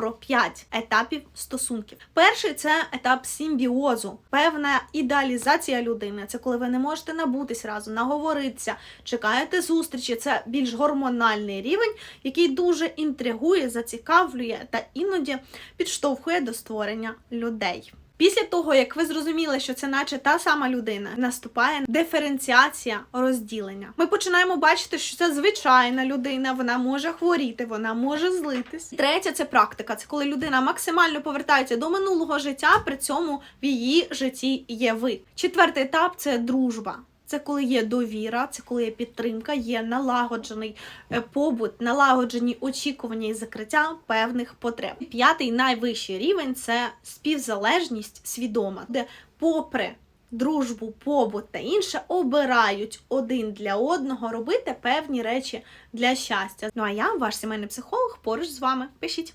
про 5 етапів стосунків. Перший це етап симбіозу, певна ідеалізація людини. Це коли ви не можете набутись разом, наговоритися, чекаєте зустрічі. Це більш гормональний рівень, який дуже інтригує, зацікавлює та іноді підштовхує до створення людей. Після того, як ви зрозуміли, що це наче та сама людина, наступає диференціація розділення. Ми починаємо бачити, що це звичайна людина, вона може хворіти, вона може злитись. Третє це практика. Це коли людина максимально повертається до минулого життя, при цьому в її житті є ви. Четвертий етап це дружба. Це коли є довіра, це коли є підтримка, є налагоджений е, побут, налагоджені очікування і закриття певних потреб. П'ятий найвищий рівень це співзалежність свідома, де, попри дружбу, побут та інше, обирають один для одного робити певні речі для щастя. Ну а я, ваш сімейний психолог, поруч з вами. Пишіть.